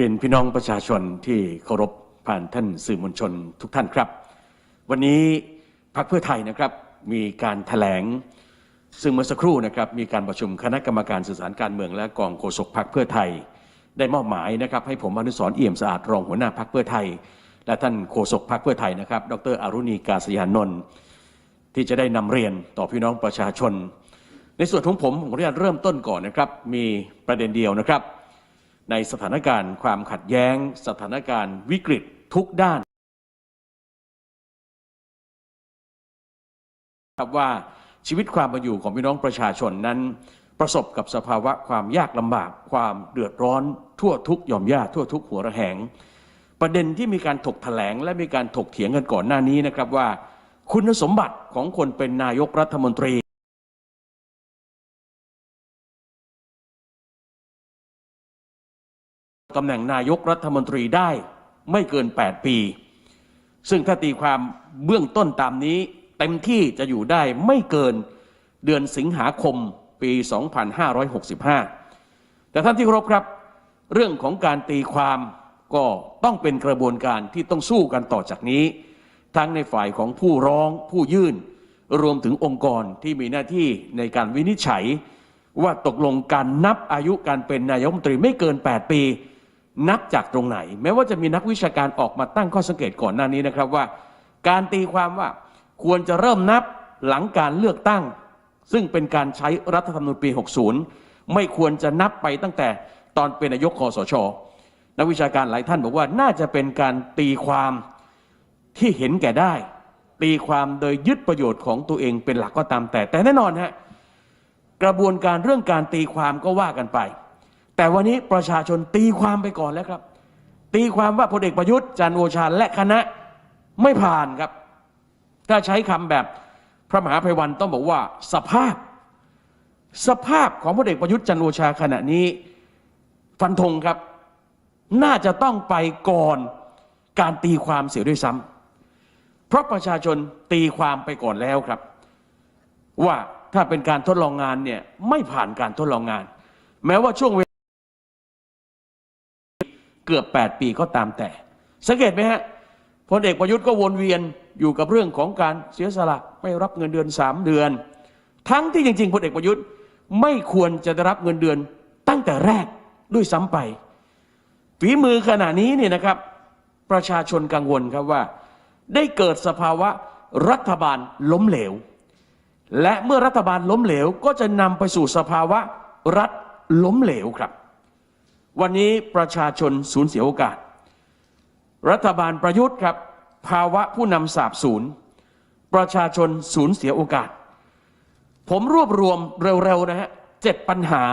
เรียนพี่น้องประชาชนที่เคารพผ่านท่านสื่อมวลชนทุกท่านครับ วันนี้พรรคเพื่อไทยนะครับมีการถแถลง ซึ่งเมื่อสักครู่นะครับมีการประชุมคณะกรรมการสื่อสารการเมืองและกองโฆษกพรรคเพื่อไทย ได้มอบหมายนะครับให้ผมอนุสรเอี่ยมสะอาดรองหัวหน้าพรรคเพื่อไทย และท่านโฆษกพรรคเพื่อไทยนะครับ ดรอรุณีกาศยานนท์ที่จะได้นำเรียนต่อพี่น้องประชาชน ในส่วนของผมผมขออนุญาตเริ่มต้นก่อนนะครับ มีประเด็นเดียวนะครับ ในสถานการณ์ความขัดแย้ง สถานการณ์วิกฤตทุกด้านครับว่าชีวิตความเป็นอยู่ของพี่น้องประชาชนนั้น ประสบกับสภาวะความยากลำบาก ความเดือดร้อน ทั่วทุกหย่อมย่าทั่วทุกหัวระแหง ประเด็นที่มีการถกแถลงและมีการถกเถียงกันก่อนหน้านี้นะครับว่า คุณสมบัติของคนเป็นนายกรัฐมนตรี ตำแหน่งนายกรัฐมนตรีได้ไม่เกิน 8 ปี ซึ่งถ้าตีความเบื้องต้นตามนี้ เต็มที่จะอยู่ได้ไม่เกินเดือนสิงหาคมปี 2565 แต่ท่านที่เคารพครับ เรื่องของการตีความก็ต้องเป็นกระบวนการที่ต้องสู้กันต่อจากนี้ ทั้งในฝ่ายของผู้ร้องผู้ยื่น รวมถึงองค์กรที่มีหน้าที่ในการวินิจฉัย ว่าตกลงการนับอายุการเป็นนายกรัฐมนตรีไม่เกิน 8 ปี นับจากตรงไหน แม้ว่าจะมีนักวิชาการออกมาตั้งข้อสังเกตก่อนหน้านี้นะครับว่า การตีความว่าควรจะเริ่มนับหลังการเลือกตั้ง ซึ่งเป็นการใช้รัฐธรรมนูญปี 60 ไม่ควรจะนับไปตั้งแต่ตอนเป็นนายกคอสช นักวิชาการหลายท่านบอกว่าน่าจะเป็นการตีความที่เห็นแก่ได้ ตีความโดยยึดประโยชน์ของตัวเองเป็นหลักก็ตามแต่แต่แน่นอนฮะกระบวนการเรื่องการตีความก็ว่ากันไป แต่วันนี้ประชาชนตีความไปก่อนแล้วครับ ตีความว่าพลเอกประยุทธ์จันโอชาและคณะไม่ผ่านครับ ถ้าใช้คำแบบพระมหาภัยวันต้องบอกว่าสภาพ สภาพของพลเอกประยุทธ์จันโอชาขณะนี้ ฟันธงครับ น่าจะต้องไปก่อนการตีความเสียด้วยซ้ำเพราะประชาชนตีความไปก่อนแล้วครับ ว่าถ้าเป็นการทดลองงานเนี่ยไม่ผ่านการทดลองงาน แม้ว่าช่วงเวลา เกือบ 8 ปีก็ตามแต่ สังเกตไหมฮะพลเอกประยุทธ์ก็วนเวียนอยู่กับเรื่องของการเสียสละไม่รับเงินเดือน 3 เดือน ทั้งที่จริงๆพลเอกประยุทธ์ไม่ควรจะได้รับเงินเดือนตั้งแต่แรกด้วยซ้ำไปฝีมือขณะนี้เนี่ยนะครับ ประชาชนกังวลครับว่า ได้เกิดสภาวะรัฐบาลล้มเหลว และเมื่อรัฐบาลล้มเหลวก็จะนำไปสู่สภาวะรัฐล้มเหลวครับ วันนี้ประชาชนสูญเสียโอกาส รัฐบาลประยุทธ์ครับ ภาวะผู้นำสาบสูญประชาชนสูญเสียโอกาส ผมรวบรวมเร็วๆนะฮะเจ็ดปัญหา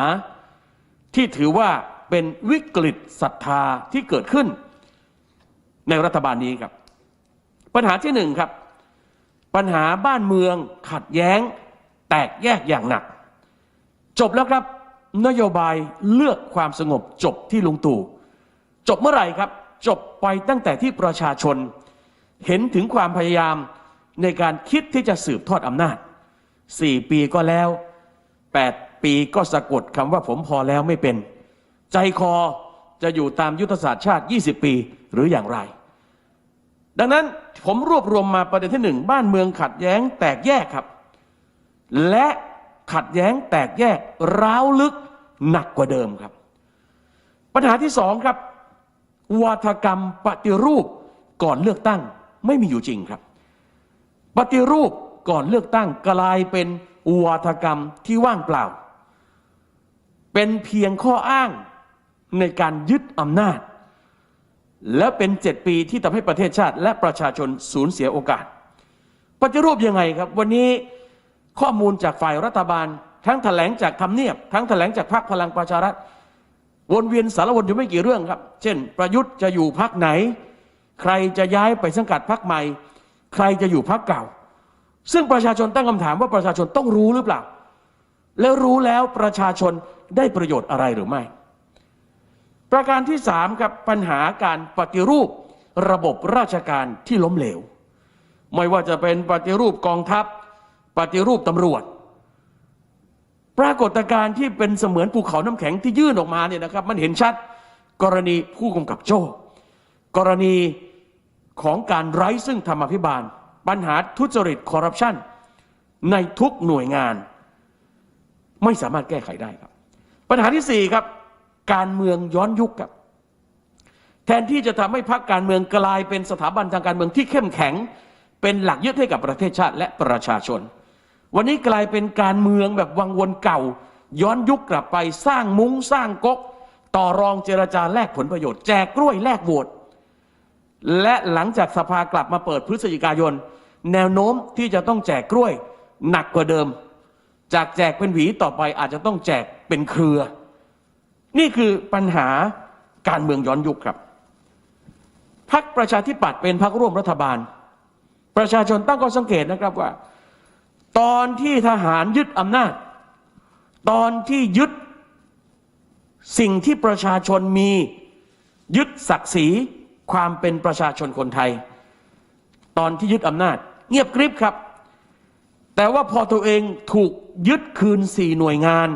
ที่ถือว่าเป็นวิกฤตศรัทธาที่เกิดขึ้น ในรัฐบาลนี้ครับ ปัญหาที่หนึ่งครับ ปัญหาบ้านเมืองขัดแย้ง แตกแยกอย่างหนัก จบแล้วครับ นโยบายเลือกความสงบจบที่ลุงตู่จบเมื่อไหร่ครับ จบไปตั้งแต่ที่ประชาชน เห็นถึงความพยายามในการคิดที่จะสืบทอดอำนาจ 4 ปีก็แล้ว 8 ปีก็สะกดคำว่าผมพอแล้วไม่เป็น ใจคอจะอยู่ตามยุทธศาสตร์ชาติ 20 ปีหรืออย่างไร ดังนั้นผมรวบรวมมาประเด็นที่หนึ่งบ้านเมืองขัดแย้งแตกแยกครับ และ ขัดแย้งแตกแยกร้าวลึกหนักกว่าเดิมครับ ปัญหาที่สองครับ วาทกรรมปฏิรูปก่อนเลือกตั้งไม่มีอยู่จริงครับ ปฏิรูปก่อนเลือกตั้งกลายเป็นวาทกรรมที่ว่างเปล่า เป็นเพียงข้ออ้างในการยึดอำนาจ และเป็นเจ็ดปีที่ทำให้ประเทศชาติ และประชาชนสูญเสียโอกาส ปฏิรูปยังไงครับ วันนี้ ข้อมูลจากฝ่ายรัฐบาล ทั้งแถลงจากทำเนียบ ทั้งแถลงจากพรรคพลังประชารัฐวนเวียนสารวนอยู่ไม่กี่เรื่องครับ เช่น ประยุทธ์จะอยู่พรรคไหน ใครจะย้ายไปสังกัดพรรคใหม่ ใครจะอยู่พรรคเก่า ซึ่งประชาชนตั้งคำถามว่าประชาชนต้องรู้หรือเปล่า แล้วรู้แล้วประชาชนได้ประโยชน์อะไรหรือไม่ ประการที่สามครับปัญหาการปฏิรูประบบราชการที่ล้มเหลว ไม่ว่าจะเป็นปฏิรูปกองทัพ ปฏิรูปตำรวจ ปรากฏการณ์ที่เป็นเสมือนภูเขาน้ำแข็งที่ยื่นออกมาเนี่ยนะครับ มันเห็นชัดกรณีผู้กำกับโจ้ กรณีของการไร้ซึ่งธรรมาภิบาล ปัญหาทุจริตคอร์รัปชันในทุกหน่วยงาน ไม่สามารถแก้ไขได้ครับ ปัญหาที่สี่ครับ การเมืองย้อนยุคครับ แทนที่จะทำให้พรรคการเมืองกลายเป็นสถาบันทางการเมืองที่เข้มแข็ง เป็นหลักยึดให้กับประเทศชาติและประชาชน วันนี้กลายเป็นการเมืองแบบวังวนเก่า ย้อนยุคกลับไปสร้างมุ้งสร้างก๊ก ต่อรองเจรจาแลกผลประโยชน์แจกกล้วยแลกโหวตและหลังจากสภากลับมาเปิดพฤศจิกายน แนวโน้มที่จะต้องแจกกล้วยหนักกว่าเดิม จากแจกเป็นหวีต่อไปอาจจะต้องแจกเป็นเครือ นี่คือปัญหาการเมืองย้อนยุคครับพักประชาธิปัตย์เป็นพักร่วมรัฐบาล ประชาชนตั้งข้อสังเกตนะครับว่า ตอนที่ทหารยึดอำนาจ ตอนที่ยึดสิ่งที่ประชาชนมียึดศักดิ์ศรีความเป็นประชาชนคนไทย ตอนที่ยึดอำนาจ เงียบกริบครับ แต่ว่าพอตัวเองถูกยึดคืนสี่หน่วยงาน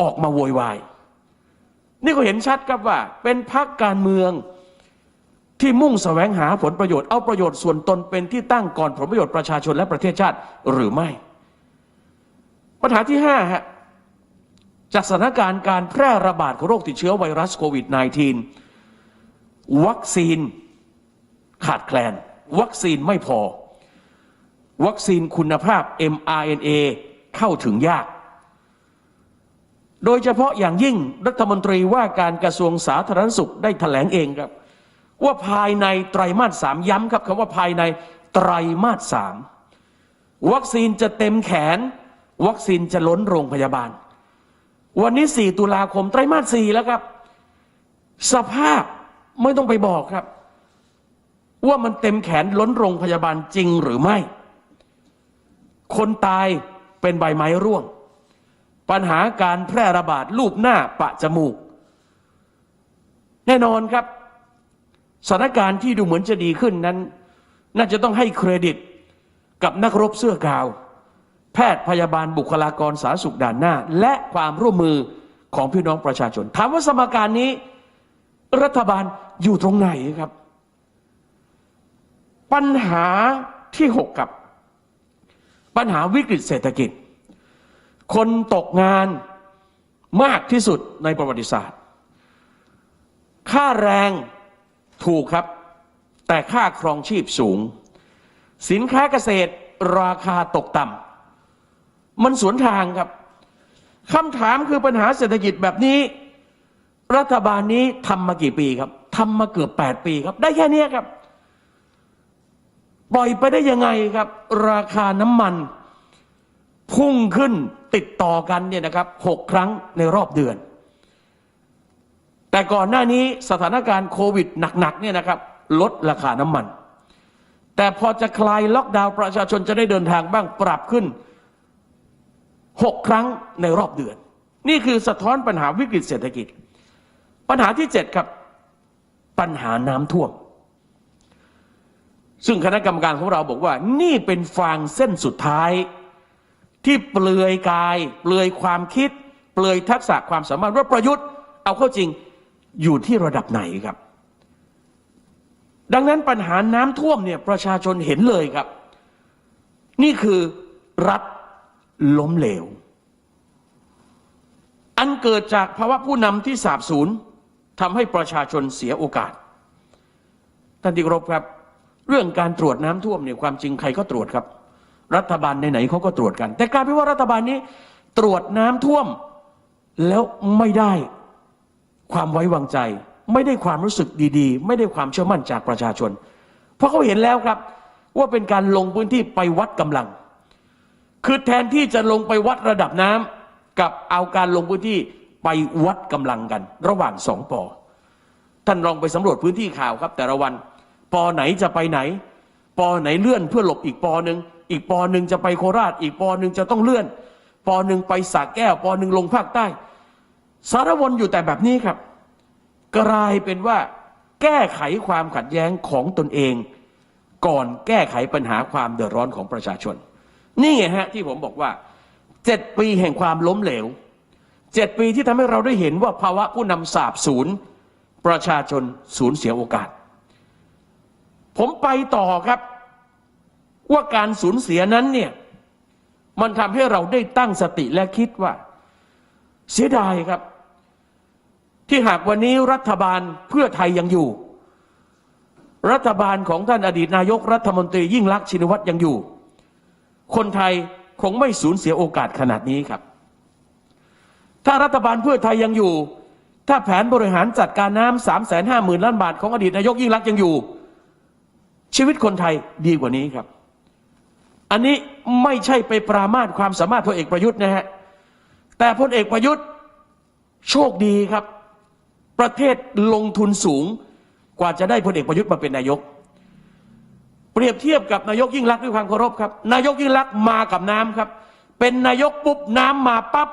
ออกมาโวยวาย นี่ก็เห็นชัดครับว่า เป็นพรรคการเมือง ที่มุ่งแสวงหาผลประโยชน์เอาประโยชน์ส่วนตนเป็นที่ตั้งก่อนผลประโยชน์ประชาชนและประเทศชาติหรือไม่ ปัญหาที่ห้าฮะจากสถานการณ์การแพร่ระบาดของโรคติดเชื้อไวรัสโควิด -19 วัคซีนขาดแคลน วัคซีนไม่พอ วัคซีนคุณภาพ mRNA เข้าถึงยาก โดยเฉพาะอย่างยิ่งรัฐมนตรีว่าการกระทรวงสาธารณสุขได้ถแถลงเองครับ ว่าภายในไตรมาสสามย้ำครับคำว่าภายในไตรมาสสามวัคซีนจะเต็มแขน วัคซีนจะล้นโรงพยาบาล วันนี้ 4 ตุลาคมไตรมาส4แล้วครับ สภาพไม่ต้องไปบอกครับ ว่ามันเต็มแขนล้นโรงพยาบาลจริงหรือไม่ คนตายเป็นใบไม้ร่วง ปัญหาการแพร่ระบาดลูบหน้าปะจมูก แน่นอนครับ สถานการณ์ที่ดูเหมือนจะดีขึ้นนั้น น่าจะต้องให้เครดิตกับนักรบเสื้อกาว แพทย์พยาบาลบุคลากรสาธารณสุขด่านหน้า และความร่วมมือของพี่น้องประชาชน ถามว่าสมการนี้รัฐบาลอยู่ตรงไหนครับ ปัญหาที่หกกับ ปัญหาวิกฤตเศรษฐกิจ คนตกงานมากที่สุดในประวัติศาสตร์ ค่าแรง ถูกครับ แต่ค่าครองชีพสูง สินค้าเกษตรราคาตกต่ำมันสวนทางครับคำถามคือปัญหาเศรษฐกิจแบบนี้ รัฐบาลนี้ทำมากี่ปีครับทำมาเกือบ 8 ปีครับ ได้แค่นี้ครับ ปล่อยไปได้ยังไงครับ ราคาน้ำมัน พุ่งขึ้นติดต่อกันเนี่ยนะครับหกครั้งในรอบเดือน แต่ก่อนหน้านี้สถานการณ์โควิดหนักๆเนี่ยนะครับ ลดราคาน้ำมัน แต่พอจะคลายล็อกดาวน์ประชาชนจะได้เดินทางบ้างปรับขึ้นหกครั้งในรอบเดือน นี่คือสะท้อนปัญหาวิกฤตเศรษฐกิจ ปัญหาที่เจ็ดครับ ปัญหาน้ำท่วม ซึ่งคณะกรรมการของเราบอกว่า นี่เป็นฟางเส้นสุดท้าย ที่เปลือยกาย เปลือยความคิด เปลือยทักษะความสามารถว่าประยุทธ์ เอาเข้าจริง อยู่ที่ระดับไหนครับ ดังนั้นปัญหาน้ำท่วมเนี่ยประชาชนเห็นเลยครับ นี่คือรัฐล้มเหลว อันเกิดจากภาวะผู้นำที่สาบสูญทำให้ประชาชนเสียโอกาสท่านที่ครพครับ เรื่องการตรวจน้ำท่วมเนี่ยความจริงใครก็ตรวจครับ รัฐบาลไหนๆเขาก็ตรวจกัน แต่กลายเป็นว่ารัฐบาลนี้ตรวจน้ำท่วมแล้วไม่ได้ ความไว้วางใจ ไม่ได้ความรู้สึกดีๆ ไม่ได้ความเชื่อมั่นจากประชาชน เพราะเขาเห็นแล้วครับว่าเป็นการลงพื้นที่ไปวัดกำลัง คือแทนที่จะลงไปวัดระดับน้ำกับเอาการลงพื้นที่ไปวัดกำลังกัน ระหว่างสองปอท่านลองไปสำรวจพื้นที่ข่าวครับ แต่ละวันปอไหนจะไปไหน ปอไหนเลื่อนเพื่อหลบอีกปอหนึ่งอีกปอหนึ่งจะไปโคราช อีกปอหนึ่งจะต้องเลื่อน ปอหนึ่งไปสระแก้ว ปอหนึ่งลงภาคใต้ สารวนอยู่แต่แบบนี้ครับ กลายเป็นว่า แก้ไขความขัดแย้งของตนเอง ก่อนแก้ไขปัญหาความเดือดร้อนของประชาชน นี่ไงฮะที่ผมบอกว่าเจ็ดปีแห่งความล้มเหลวเจ็ดปีที่ทำให้เราได้เห็นว่าภาวะผู้นำสาบสูญประชาชนสูญเสียโอกาส ผมไปต่อครับ ว่าการสูญเสียนั้นเนี่ยมันทำให้เราได้ตั้งสติและคิดว่า เสียดายครับ ที่หากวันนี้รัฐบาลเพื่อไทยยังอยู่ รัฐบาลของท่านอดีตนายกรัฐมนตรียิ่งลักษณ์ชินวัตรยังอยู่ คนไทยคงไม่สูญเสียโอกาสขนาดนี้ครับ ถ้ารัฐบาลเพื่อไทยยังอยู่ ถ้าแผนบริหารจัดการน้ำสามแสนห้าหมื่นล้านบาทของอดีตนายกยิ่งลักษณ์ยังอยู่ ชีวิตคนไทยดีกว่านี้ครับ อันนี้ไม่ใช่ไปปรามาสความสามารถพลเอกประยุทธ์นะฮะแต่พลเอกประยุทธ์โชคดีครับ ประเทศลงทุนสูงกว่าจะได้พลเอกประยุทธ์มาเป็นนายก เปรียบเทียบกับนายกยิ่งรักษณ์ด้วยความเคารพครับ นายกยิ่งรักษณ์มากับน้ำครับ เป็นนายกปุ๊บน้ำมาปั๊บ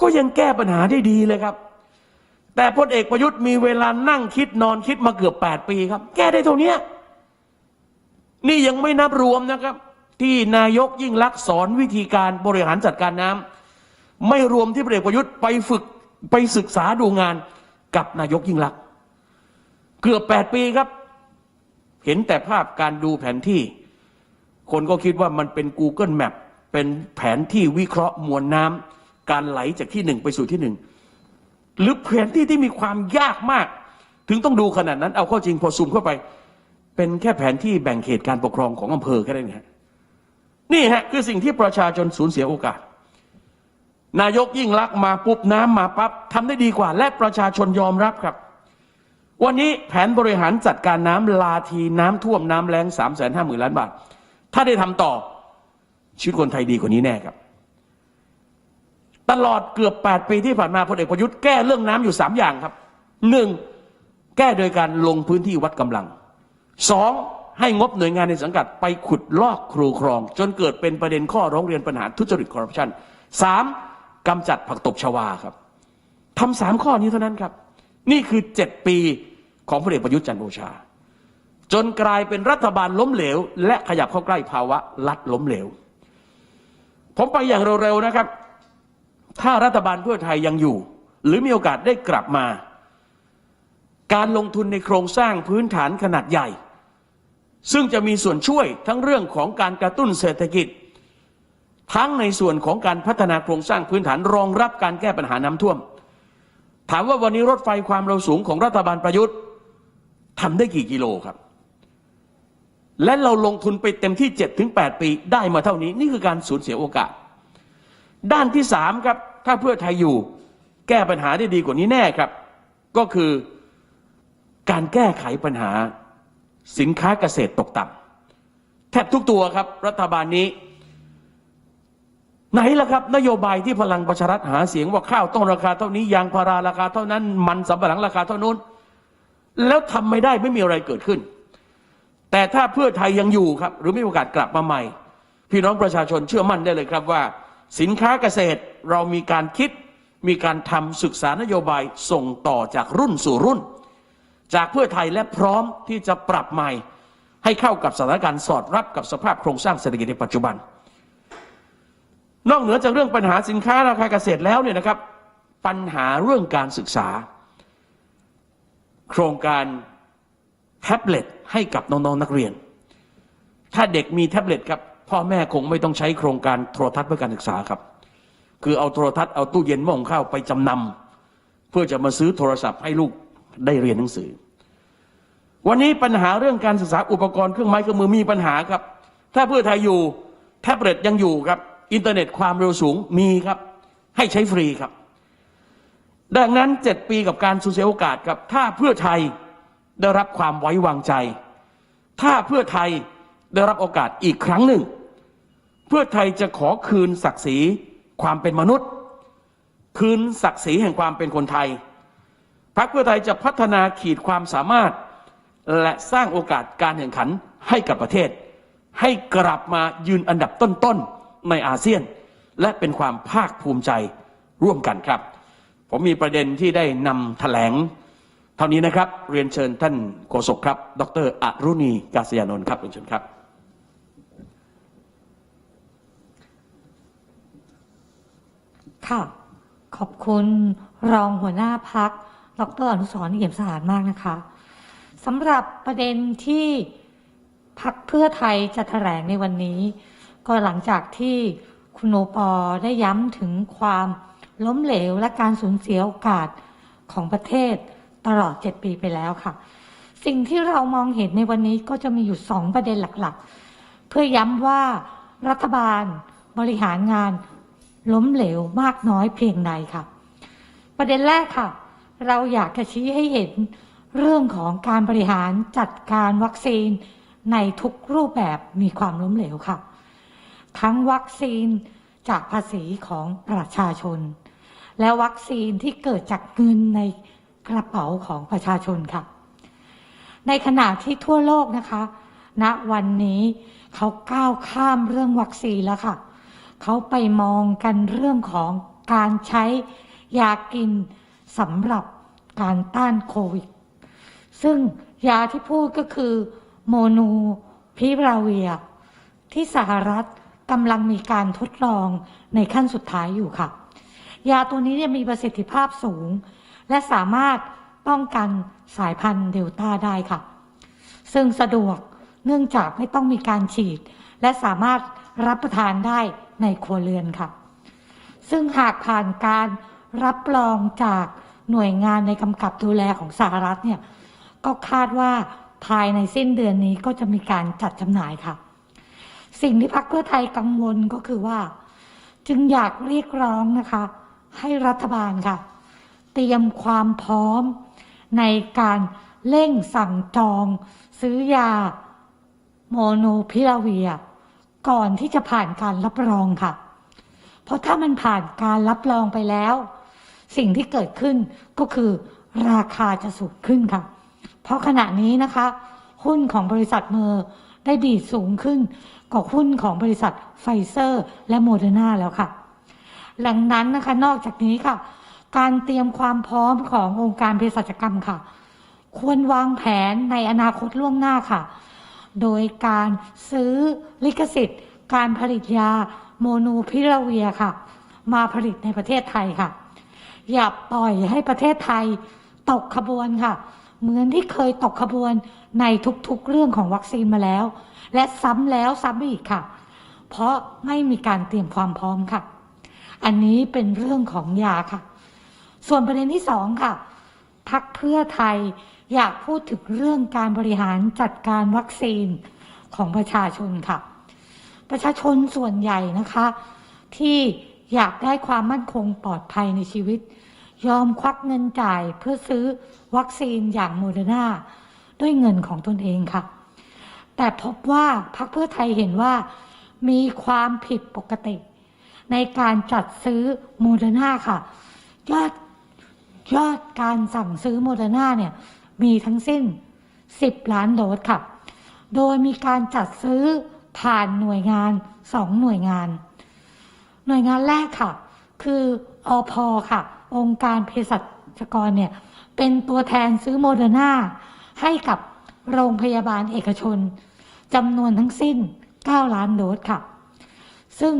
ก็ยังแก้ปัญหาได้ดีเลยครับ แต่พลเอกประยุทธ์มีเวลานั่งคิดนอนคิดมาเกือบ 8 ปีครับ แก้ได้เท่านี้นี่ยังไม่นับรวมนะครับ ที่นายกยิ่งลักษณ์สอนวิธีการบริหารจัดการน้ำไม่รวมที่พลเอกประยุทธ์ไปฝึก ไปศึกษาดูงานกับนายกยิ่งลักษณ์เกือบแปดปีครับ เห็นแต่ภาพการดูแผนที่ คนก็คิดว่ามันเป็น Google Map เป็นแผนที่วิเคราะห์มวลน้ำการไหลจากที่หนึ่งไปสู่ที่หนึ่งหรือแผนที่ที่มีความยากมาก ถึงต้องดูขนาดนั้น เอาเข้าจริงพอซูมเข้าไป เป็นแค่แผนที่แบ่งเขตการปกครองของอำเภอแค่นั้นฮะนี่ฮะคือสิ่งที่ประชาชนสูญเสียโอกาส นายกยิ่งลักษณ์มาปุ๊บน้ำมาปั๊บทำได้ดีกว่า และประชาชนยอมรับครับ วันนี้แผนบริหารจัดการน้ำลาทีน้ำท่วมน้ำแล้งสามแสนห้าหมื่นล้านบาท ถ้าได้ทำต่อ ชีวิตคนไทยดีกว่านี้แน่ครับ ตลอดเกือบ 8 ปีที่ผ่านมาพลเอกประยุทธ์แก้เรื่องน้ำอยู่ 3 อย่างครับหนึ่งแก้โดยการลงพื้นที่วัดกำลังสองให้งบหน่วยงานในสังกัดไปขุดลอกครูครอง จนเกิดเป็นประเด็นข้อร้องเรียนปัญหาทุจริตคอร์รัปชันสาม กำจัดผักตบชวาครับทำสามข้อนี้เท่านั้นครับ นี่คือเจ็ดปีของพลเอกประยุทธ์จันโอชา จนกลายเป็นรัฐบาลล้มเหลว และขยับเข้าใกล้ภาวะลัดล้มเหลว ผมไปอย่างเร็วๆนะครับ ถ้ารัฐบาลเพื่อไทยยังอยู่ หรือมีโอกาสได้กลับมา การลงทุนในโครงสร้างพื้นฐานขนาดใหญ่ ซึ่งจะมีส่วนช่วยทั้งเรื่องของการกระตุ้นเศรษฐกิจ ทั้งในส่วนของการพัฒนาโครงสร้างพื้นฐานรองรับการแก้ปัญหาน้ำท่วม ถามว่าวันนี้รถไฟความเร็วสูงของรัฐบาลประยุทธ์ทำได้กี่กิโลครับ และเราลงทุนไปเต็มที่7ถึง8ปีได้มาเท่านี้ นี่คือการสูญเสียโอกาส ด้านที่สามครับถ้าเพื่อไทยอยู่แก้ปัญหาได้ดีกว่านี้แน่ครับ ก็คือการแก้ไขปัญหาสินค้าเกษตรตกต่ำแทบทุกตัวครับรัฐบาลนี้ ไหนล่ะครับ นโยบายที่พลังประชารัฐหาเสียงว่าข้าวต้องราคาเท่านี้ยางพาราราคาเท่านั้น มันสำปะหลังราคาเท่านู้น แล้วทำไม่ได้ไม่มีอะไรเกิดขึ้น แต่ถ้าเพื่อไทยยังอยู่ครับ หรือมีโอกาสกลับมาใหม่ พี่น้องประชาชนเชื่อมั่นได้เลยครับว่า สินค้าเกษตรเรามีการคิดมีการทำศึกษานโยบายส่งต่อจากรุ่นสู่รุ่น จากเพื่อไทยและพร้อมที่จะปรับใหม่ ให้เข้ากับสถานการณ์สอดรับกับสภาพโครงสร้างเศรษฐกิจในปัจจุบัน นอกเหนือจากเรื่องปัญหาสินค้าราคาเกษตรแล้วเนี่ยนะครับ ปัญหาเรื่องการศึกษา โครงการแท็บเล็ตให้กับน้องๆนักเรียน ถ้าเด็กมีแท็บเล็ตครับพ่อแม่คงไม่ต้องใช้โครงการโทรทัศน์เพื่อการศึกษาครับ คือเอาโทรทัศน์เอาตู้เย็นหม้อหุงข้าวไปจำนำเพื่อจะมาซื้อโทรศัพท์ให้ลูกได้เรียนหนังสือ วันนี้ปัญหาเรื่องการศึกษาอุปกรณ์เครื่องไม้เครื่องมือมีปัญหาครับ ถ้าเพื่อไทยอยู่แท็บเล็ตยังอยู่ครับ อินเทอร์เน็ตความเร็วสูงมีครับ ให้ใช้ฟรีครับ ดังนั้นเจ็ดปีกับการสูญเสียโอกาสครับ ถ้าเพื่อไทยได้รับความไว้วางใจ ถ้าเพื่อไทยได้รับโอกาสอีกครั้งหนึ่ง เพื่อไทยจะขอคืนศักดิ์ศรีความเป็นมนุษย์ คืนศักดิ์ศรีแห่งความเป็นคนไทยพรรคเพื่อไทยจะพัฒนาขีดความสามารถ และสร้างโอกาสการแข่งขันให้กับประเทศ ให้กลับมายืนอันดับต้นๆ ในอาเซียน และเป็นความภาคภูมิใจร่วมกันครับ ผมมีประเด็นที่ได้นำแถลง เท่านี้นะครับ เรียนเชิญท่านโฆษกครับ ดรอรุณีกาศยานนท์ครับเรียนเชิญครับ ค่ะ ขอบคุณรองหัวหน้าพัก ดรอนุสรณ์เอี่ยมสะอาดมากนะคะสำหรับประเด็นที่พักเพื่อไทยจะแถลงในวันนี้ ก็หลังจากที่คุณโอปอได้ย้ำถึงความล้มเหลวและการสูญเสียโอกาสของประเทศตลอด 7 ปีไปแล้วค่ะ สิ่งที่เรามองเห็นในวันนี้ก็จะมีอยู่ 2 ประเด็นหลักๆ เพื่อย้ำว่ารัฐบาลบริหารงานล้มเหลวมากน้อยเพียงใดค่ะ ประเด็นแรกค่ะ เราอยากจะชี้ให้เห็นเรื่องของการบริหารจัดการวัคซีนในทุกรูปแบบมีความล้มเหลวค่ะ ทั้งวัคซีนจากภาษีของประชาชน และวัคซีนที่เกิดจากเงินในกระเป๋าของประชาชนค่ะ ในขณะที่ทั่วโลกนะคะณวันนี้เขาก้าวข้ามเรื่องวัคซีนแล้วค่ะ เขาไปมองกันเรื่องของการใช้ยากินสำหรับการต้านโควิด ซึ่งยาที่พูดก็คือโมนูพิราเวีย ที่สหรัฐ กำลังมีการทดลองในขั้นสุดท้ายอยู่ค่ะ ยาตัวนี้เนี่ยมีประสิทธิภาพสูง และสามารถป้องกันสายพันธุ์เดลต้าได้ค่ะ ซึ่งสะดวกเนื่องจากไม่ต้องมีการฉีด และสามารถรับประทานได้ในครัวเรือนค่ะ ซึ่งหากผ่านการรับรองจากหน่วยงานในกำกับดูแลของสหรัฐเนี่ย ก็คาดว่าภายในสิ้นเดือนนี้ก็จะมีการจัดจำหน่ายค่ะ สิ่งที่พรรคเพื่อไทยกังวลก็คือว่า จึงอยากเรียกร้องนะคะ ให้รัฐบาลค่ะ เตรียมความพร้อมในการเร่งสั่งจอง ซื้อยาโมโนพิลาเวีย ก่อนที่จะผ่านการรับรองค่ะ เพราะถ้ามันผ่านการรับรองไปแล้ว สิ่งที่เกิดขึ้นก็คือราคาจะสูงขึ้นค่ะ เพราะขณะนี้นะคะ หุ้นของบริษัทเมอร์ ได้ดีสูงขึ้นกว่าหุ้นของบริษัทไฟเซอร์ และโมเดอร์นาแล้วค่ะดังนั้นนะคะนอกจากนี้ค่ะ การเตรียมความพร้อมขององค์การเภสัชกรรมค่ะ ควรวางแผนในอนาคตล่วงหน้าค่ะ โดยการซื้อลิขสิทธิ์ การผลิตยาโมนูพิราเวียค่ะ มาผลิตในประเทศไทยค่ะ อย่าปล่อยให้ประเทศไทยตกขบวนค่ะ เหมือนที่เคยตกขบวน ในทุกๆเรื่องของวัคซีนมาแล้ว และซ้ำแล้วซ้ำอีกค่ะ เพราะไม่มีการเตรียมความพร้อมค่ะ อันนี้เป็นเรื่องของยาค่ะ ส่วนประเด็นที่สองค่ะพักเพื่อไทยอยากพูดถึงเรื่องการบริหารจัดการวัคซีนของประชาชนค่ะ ประชาชนส่วนใหญ่นะคะ ที่อยากได้ความมั่นคงปลอดภัยในชีวิต ยอมควักเงินจ่ายเพื่อซื้อวัคซีนอย่างโมเดอร์นา ด้วยเงินของตนเองค่ะ แต่พบว่าพรรคเพื่อไทยเห็นว่ามีความผิดปกติ ในการจัดซื้อโมเดอร์นาค่ะ ยอดยอดการสั่งซื้อโมเดอร์นาเนี่ยมีทั้งสิ้น 10 ล้านโดสค่ะ โดยมีการจัดซื้อผ่านหน่วยงานสองหน่วยงาน หน่วยงานแรกค่ะ คืออพค่ะ องค์การเภสัชกรเนี่ย เป็นตัวแทนซื้อโมเดอร์นา ให้กับโรงพยาบาลเอกชนจำนวนทั้งสิ้น 9 ล้านโดสค่ะ ซึ่ง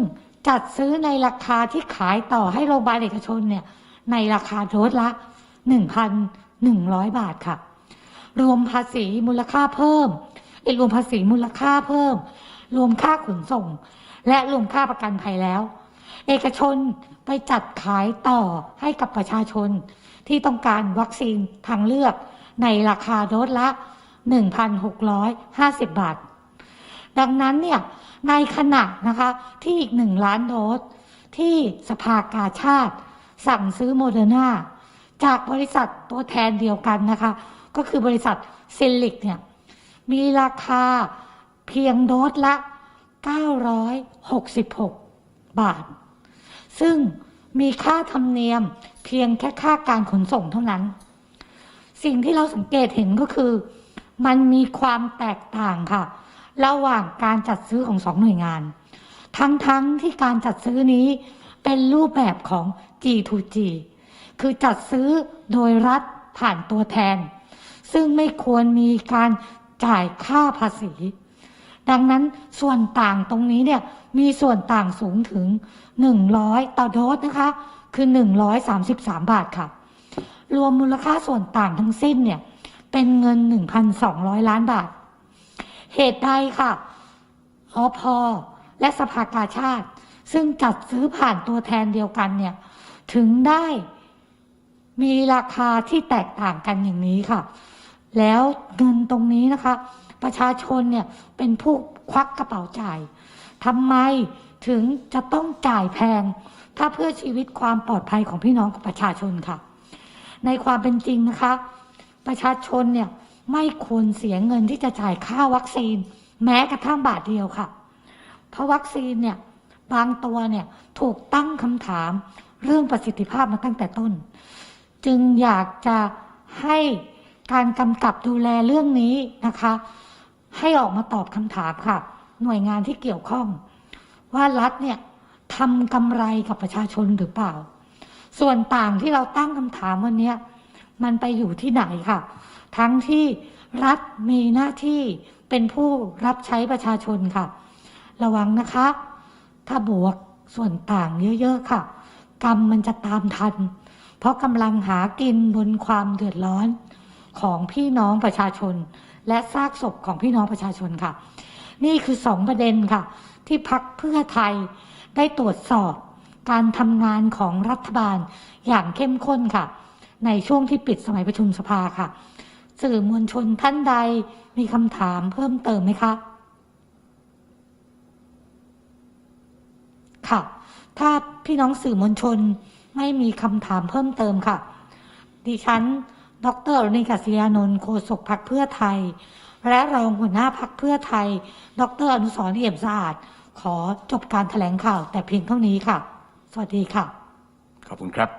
จัดซื้อในราคาที่ขายต่อให้โรงพยาบาลเอกชนเนี่ยในราคาโดสละ 1,100 บาทค่ะ รวมภาษีมูลค่าเพิ่มไอ้รวมภาษีมูลค่าเพิ่ม รวมค่าขนส่ง และรวมค่าประกันภัยแล้ว เอกชนไปจัดขายต่อให้กับประชาชนที่ต้องการวัคซีนทางเลือก ในราคาโดสละ 1,650 บาท ดังนั้นเนี่ยในขณะนะคะที่อีกหนึ่งล้านโดสที่สภากาชาติ สั่งซื้อโมเดอร์นาจากบริษัทตัวแทนเดียวกันนะคะ ก็คือบริษัทซิลิกเนี่ยมีราคาเพียงโดสละ 966 บาท ซึ่งมีค่าธรรมเนียมเพียงแค่ค่าการขนส่งเท่านั้น สิ่งที่เราสังเกตเห็นก็คือ มันมีความแตกต่างค่ะ ระหว่างการจัดซื้อของสองหน่วยงาน ทั้งๆทที่การจัดซื้อนี้เป็นรูปแบบของ G2G คือจัดซื้อโดยรัฐผ่านตัวแทน ซึ่งไม่ควรมีการจ่ายค่าภาษี ดังนั้นส่วนต่างตรงนี้เนี่ยมีส่วนต่างสูงถึง 100 ต่อโดสนะคะ คือ 133 บาทค่ะ รวมมูลค่าส่วนต่างทั้งสิ้นเนี่ย เป็นเงิน 1,200 ล้านบาท เหตุใดค่ะอพและสภากาชาติ ซึ่งจัดซื้อผ่านตัวแทนเดียวกันเนี่ย ถึงได้มีราคาที่แตกต่างกันอย่างนี้ค่ะ แล้วเงินตรงนี้นะคะ ประชาชนเนี่ยเป็นผู้ควักกระเป๋าจ่ายทำไมถึงจะต้องจ่ายแพง ถ้าเพื่อชีวิตความปลอดภัยของพี่น้องของประชาชนค่ะ ในความเป็นจริงนะคะ ประชาชนเนี่ยไม่ควรเสียเงินที่จะจ่ายค่าวัคซีน แม้กระทั่งบาทเดียวค่ะ เพราะวัคซีนเนี่ยบางตัวเนี่ยถูกตั้งคำถามเรื่องประสิทธิภาพมาตั้งแต่ต้น จึงอยากจะให้การกำกับดูแลเรื่องนี้นะคะ ให้ออกมาตอบคำถามค่ะ หน่วยงานที่เกี่ยวข้อง ว่ารัฐเนี่ยทำกำไรกับประชาชนหรือเปล่า ส่วนต่างที่เราตั้งคำถามวันนี้มันไปอยู่ที่ไหนค่ะ ทั้งที่รัฐมีหน้าที่เป็นผู้รับใช้ประชาชนค่ะ ระวังนะคะ ถ้าบวกส่วนต่างเยอะๆค่ะ กรรมมันจะตามทัน เพราะกำลังหากินบนความเดือดร้อนของพี่น้องประชาชน และซากศพของพี่น้องประชาชนค่ะ นี่คือสองประเด็นค่ะ ที่พักเพื่อไทยได้ตรวจสอบ การทำงานของรัฐบาลอย่างเข้มข้นค่ะ ในช่วงที่ปิดสมัยประชุมสภาค่ะ สื่อมวลชนท่านใดมีคำถามเพิ่มเติมไหมคะค่ะ ถ้าพี่น้องสื่อมวลชนไม่มีคำถามเพิ่มเติมค่ะ ดิฉัน ดรอรุณิกาศยานนท์โฆษกพักเพื่อไทย และรองหัวหน้าพักเพื่อไทย ดรอนุสรเอี่ยมสะอาด ขอจบการแถลงข่าวแต่เพียงเท่านี้ค่ะ สวัสดีค่ะ ขอบคุณครับ